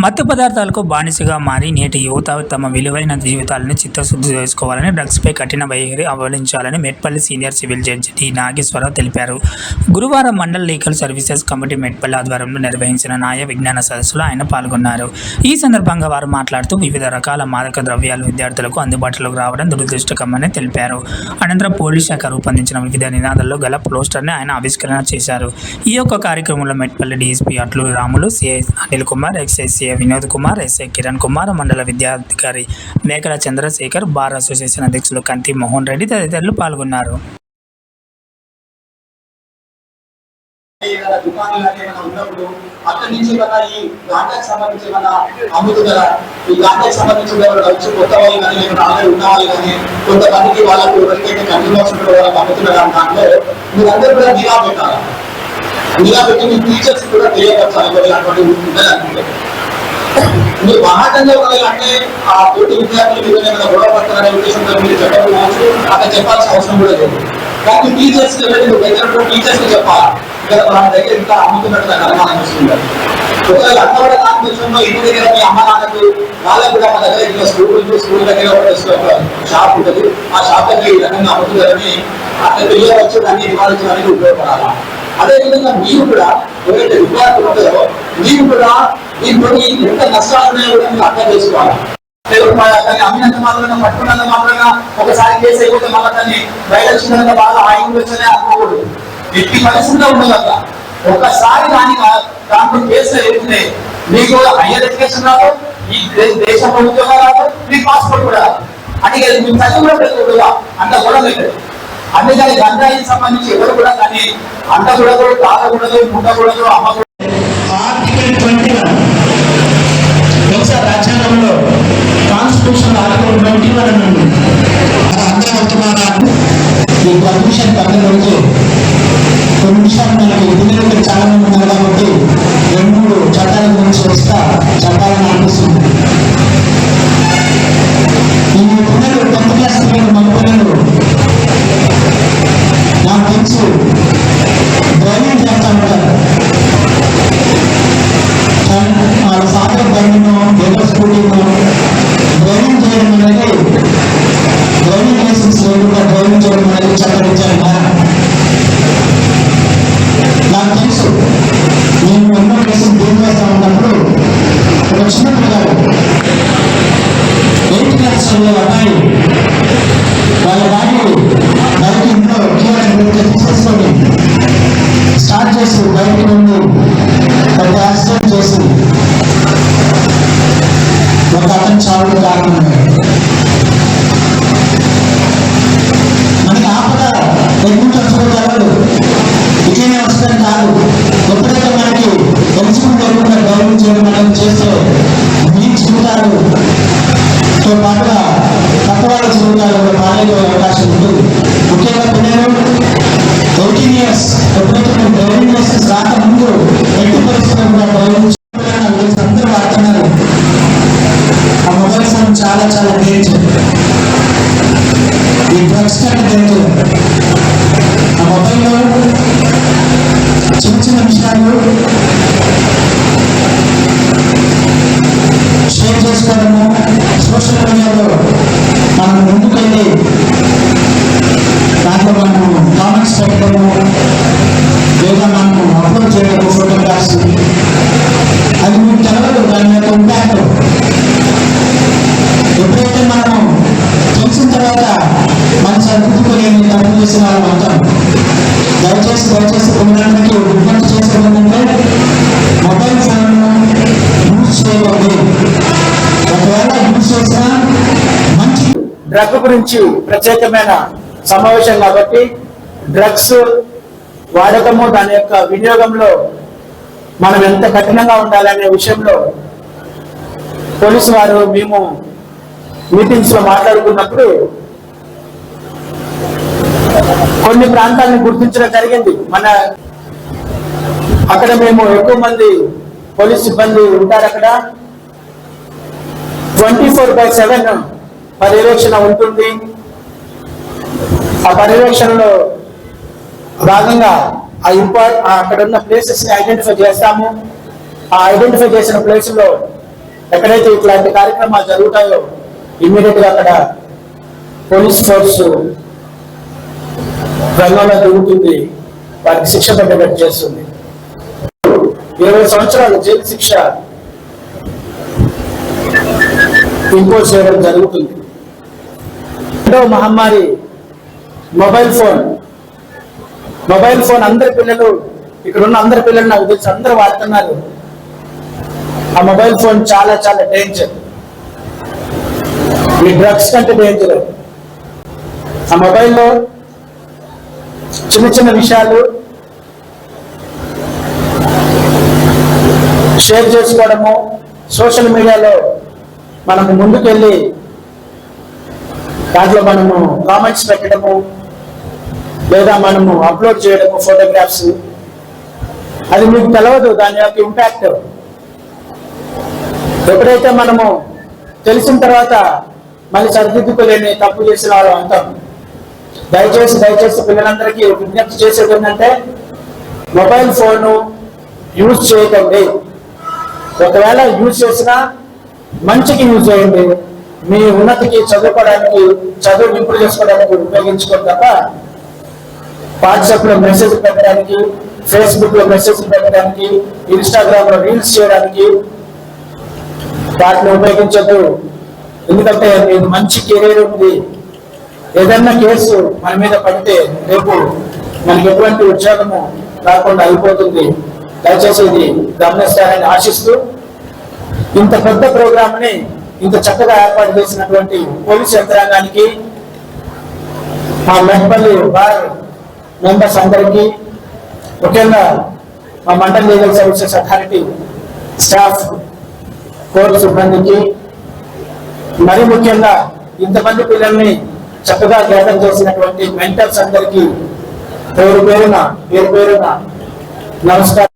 మత్తు పదార్థాలకు బానిసగా మారి నేటి యువత తమ విలువైన జీవితాలను చిత్తశుద్ధి చేసుకోవాలని డ్రగ్స్పై కఠిన వైఖరి అవలంబించాలని Metpalli senior civil judge T Nageswararao తెలిపారు. గురువారం mandal legal services committee Metpalli ఆధ్వర్యంలో నిర్వహించిన న్యాయ విజ్ఞాన సదస్సులో ఆయన పాల్గొన్నారు. ఈ సందర్భంగా వారు మాట్లాడుతూ వివిధ రకాల మాదక ద్రవ్యాలు విద్యార్థులకు అందుబాటులోకి రావడం దురదృష్టకమని తెలిపారు. అనంతరం పోలీస్ శాఖ రూపొందించిన వివిధ నినాదాల్లో గల పోస్టర్ని ఆయన ఆవిష్కరణ చేశారు. ఈ యొక్క కార్యక్రమంలో Metpalli DSP Atluri Ramulu CI Anil Kumar excise CI Vinod Kumar SI Kiran Kumar మండల విద్యాధికారి మేకల చంద్రశేఖర్ బార్ అసోసియేషన్ అధ్యక్షులు కంతి మోహన్ రెడ్డి తదితరులు పాల్గొన్నారు అక్కడి నుంచి ఈ సంబంధించి ఈ సంబంధించి వచ్చి కొత్త వాళ్ళు కానీ ఆల్రెడీ ఉన్న వాళ్ళు కానీ కొంతమందికి వాళ్ళకు ఎవరికైతే కంటిన్యూస్ ఉంటారో వాళ్ళకి దాంట్లో మీరందరూ కూడా నిఘా పెట్టాలి నిఘా పెట్టి మీ టీచర్స్ కూడా తెలియపరచాలి అటువంటి ఉందని అనుకుంటారు మీరు మహాటంగా ఒకవేళ అంటే ఆ తోటి విద్యార్థులు మీద ఏమైనా గొడవ పడతారనే ఉద్దేశంతో మీరు చెప్పకపోవచ్చు అక్కడ చెప్పాల్సిన అవసరం కూడా లేదు. కానీ టీచర్స్ టీచర్స్ చెప్పాలి? ఇక్కడ మన దగ్గర ఇంకా అమ్ముతున్నట్టు అనుమానం వస్తుంది ఒకవేళ అన్న కూడా దాని విషయంలో ఇంటి దగ్గర మీ అమ్మ నాన్నకు వాళ్ళకు కూడా మా దగ్గర ఇంకా స్కూల్ ఉంది స్కూల్ దగ్గర ఒక షాప్ ఉంటుంది. ఆ షాప్ దగ్గర ఈ రకంగా అమ్ముతుందని అక్కడ తెలియవచ్చు దాన్ని నివారించడానికి ఉపయోగపడాలా? అదేవిధంగా మీరు కూడా ఎవరైతే విద్యార్థులు మీరు కూడా ఇప్పుడు ఎంత నష్టాలు ఉన్నాయో కూడా మీరు అర్థం చేసుకోవాలి. దాన్ని అమ్మినంత మాత్రంగా పట్టుకున్నంత మాత్రంగా ఒకసారి కేసు అయిపోతే మళ్ళీ దాన్ని బయట వచ్చినంత బాగా ఆయుధం వచ్చనే అనుకోకూడదు ఎట్టి పరిస్థితిలో ఉండదు ఒకసారి దాని దాంట్లో కేసులు వెళ్తే మీకు హయ్యర్ ఎడ్యుకేషన్ రాదు ఈ దేశ దేశంలో రాదు మీ పాస్పోర్ట్ కూడా రాదు. అంటే ఇక మీ చదువు కూడా పెరుగుతుందా అంత కూడా లేదు. అందుకని గంజాయికి సంబంధించి ఎవరు కూడా దాన్ని అంటకూడదు తాగకూడదు ఉండకూడదు అమ్మకూడదు రాజ్యాంగంలో కాన్స్టిట్యూషన్ ఆర్టికల్ ట్వంటీ వన్ అని ఉంది. అది అందరూ అవుతున్నారా ఈ పర్మిషన్ పక్కన రోజు కొన్ని నిమిషాలు మనకి పిల్లలకి చాలా మంది ఉన్నారు కాబట్టి అనేది చట్టరించారు నాకు తెలుసు. నేను ఎన్నో కేసులు డీల్ చేస్తా ఉన్నప్పుడు ఒక చిన్న పిల్లలు ఎయిత్ క్లాస్ జీవితాలు అవకాశం ఉంటుంది. ముఖ్యంగా పిల్లలు ఎయిటీన్ ఇయర్స్ ఎప్పుడైతే మేము డ్రైవింగ్ రాకముందు ఎట్టి పరిస్థితుల్లో కూడా డ్రైవింగ్ అందరూ వాడుతున్నారు ఆ మొబైల్ ఫోన్ చాలా చాలా డేంజర్ ఈ డ్రగ్స్ కంటే డేంజర్ ఆ మొబైల్లో చిన్న చిన్న విషయాలు షేర్ చేసుకోవడము సోషల్ మీడియాలో మనం ముందుకెళ్ళి దాంట్లో మనము కామెంట్స్ పెట్టడము లేదా మనము అప్లోడ్ చేయడము ఫోటోగ్రాఫ్స్ అది మీకు తెలవదు దాని యొక్క ఇంపాక్ట్ ఎప్పుడైతే మనము తెలిసిన తర్వాత మన సరిదిద్దుకోలేని తప్పు చేసిన వాళ్ళు అవుతాం దయచేసి దయచేసి పిల్లలకి విజ్ఞప్తి చేసుకున్నదంటే మొబైల్ ఫోన్ యూజ్ చేయకూడదు ఒకవేళ యూజ్ చేసినా మంచి డ్రగ్ గురించి ప్రత్యేకమైన సమావేశం కాబట్టి డ్రగ్స్ వాడకము దాని యొక్క వినియోగంలో మనం ఎంత కఠినంగా ఉండాలనే విషయంలో పోలీసు వారు మేము మీటింగ్స్లో మాట్లాడుకున్నప్పుడు కొన్ని ప్రాంతాలను గుర్తించడం జరిగింది. మన అక్కడ మేము ఎక్కువ మంది పోలీస్ సిబ్బంది ఉంటారు అక్కడ. ట్వంటీ ఫోర్ బై సెవెన్ పర్యవేక్షణ ఉంటుంది. ఆ పర్యవేక్షణలో భాగంగా ఆ ఇంపార్ట్ అక్కడ ఉన్న ప్లేసెస్ని ఐడెంటిఫై చేస్తాము. ఆ ఐడెంటిఫై చేసిన ప్లేస్లో ఎక్కడైతే ఇట్లాంటి కార్యక్రమాలు జరుగుతాయో ఇమ్మీడియట్గా అక్కడ పోలీస్ ఫోర్స్ రంగంలో దిగుతుంది వారికి శిక్ష పడ్డట్టు చేస్తుంది. ఇరవై సంవత్సరాలు జైలు శిక్ష ఇంపోజ్ చేయడం జరుగుతుంది. రెండవ మహమ్మారి మొబైల్ ఫోన్ మొబైల్ ఫోన్ అందరి పిల్లలు ఇక్కడ ఉన్న అందరి పిల్లలు నాకు తెలిసి అందరూ వాడుతున్నారు. ఆ మొబైల్ ఫోన్ చాలా చాలా డేంజర్ ఈ డ్రగ్స్ కంటే డేంజర్ ఆ మొబైల్లో చిన్న చిన్న విషయాలు షేర్ చేసుకోవడము సోషల్ మీడియాలో మనము ముందుకెళ్ళి దాంట్లో మనము కామెంట్స్ పెట్టడము లేదా మనము అప్లోడ్ చేయడము ఫోటోగ్రాఫ్స్ అది మీకు తెలవదు దాని యొక్క ఇంపాక్ట్ ఎప్పుడైతే మనము తెలిసిన తర్వాత మళ్ళీ సరిదిద్దుకోలేని తప్పు చేసిన వాళ్ళు అంటాం. దయచేసి దయచేసి పిల్లలందరికీ విజ్ఞప్తి చేసేది ఏంటంటే మొబైల్ ఫోను యూజ్ చేయకండి. ఒకవేళ యూజ్ చేసినా మంచికి యూజ్ చేయండి. మీ ఉన్నతికి చదువుకోవడానికి చదువు ఇంప్రూవ్ చేసుకోవడానికి ఉపయోగించుకోండి తప్ప వాట్సాప్లో మెసేజ్ పెట్టడానికి ఫేస్బుక్లో మెసేజ్ పెట్టడానికి ఇన్స్టాగ్రామ్లో రీల్స్ చేయడానికి వాటిని ఉపయోగించద్దు. ఎందుకంటే మీకు మంచి కెరీర్ ఉంది. ఏదన్నా కేసు మన మీద పడితే రేపు మనకి ఎటువంటి ఉద్యోగము రాకుండా అయిపోతుంది. దయచేసి ఇది గమనిస్తారని ఆశిస్తూ ఇంత పెద్ద ప్రోగ్రామ్ని ఇంత చక్కగా ఏర్పాటు చేసినటువంటి పోలీస్ యంత్రాంగానికి మా మెట్పల్లి బార్ మెంబర్స్ అందరికీ ముఖ్యంగా మా mandal legal services authority staff court సిబ్బందికి మరి ముఖ్యంగా ఇంతమంది పిల్లల్ని చక్కగా గ్యాదర్ చేసినటువంటి మెంటర్స్ అందరికీ పేరు పేరున పేరు పేరున నమస్కారం.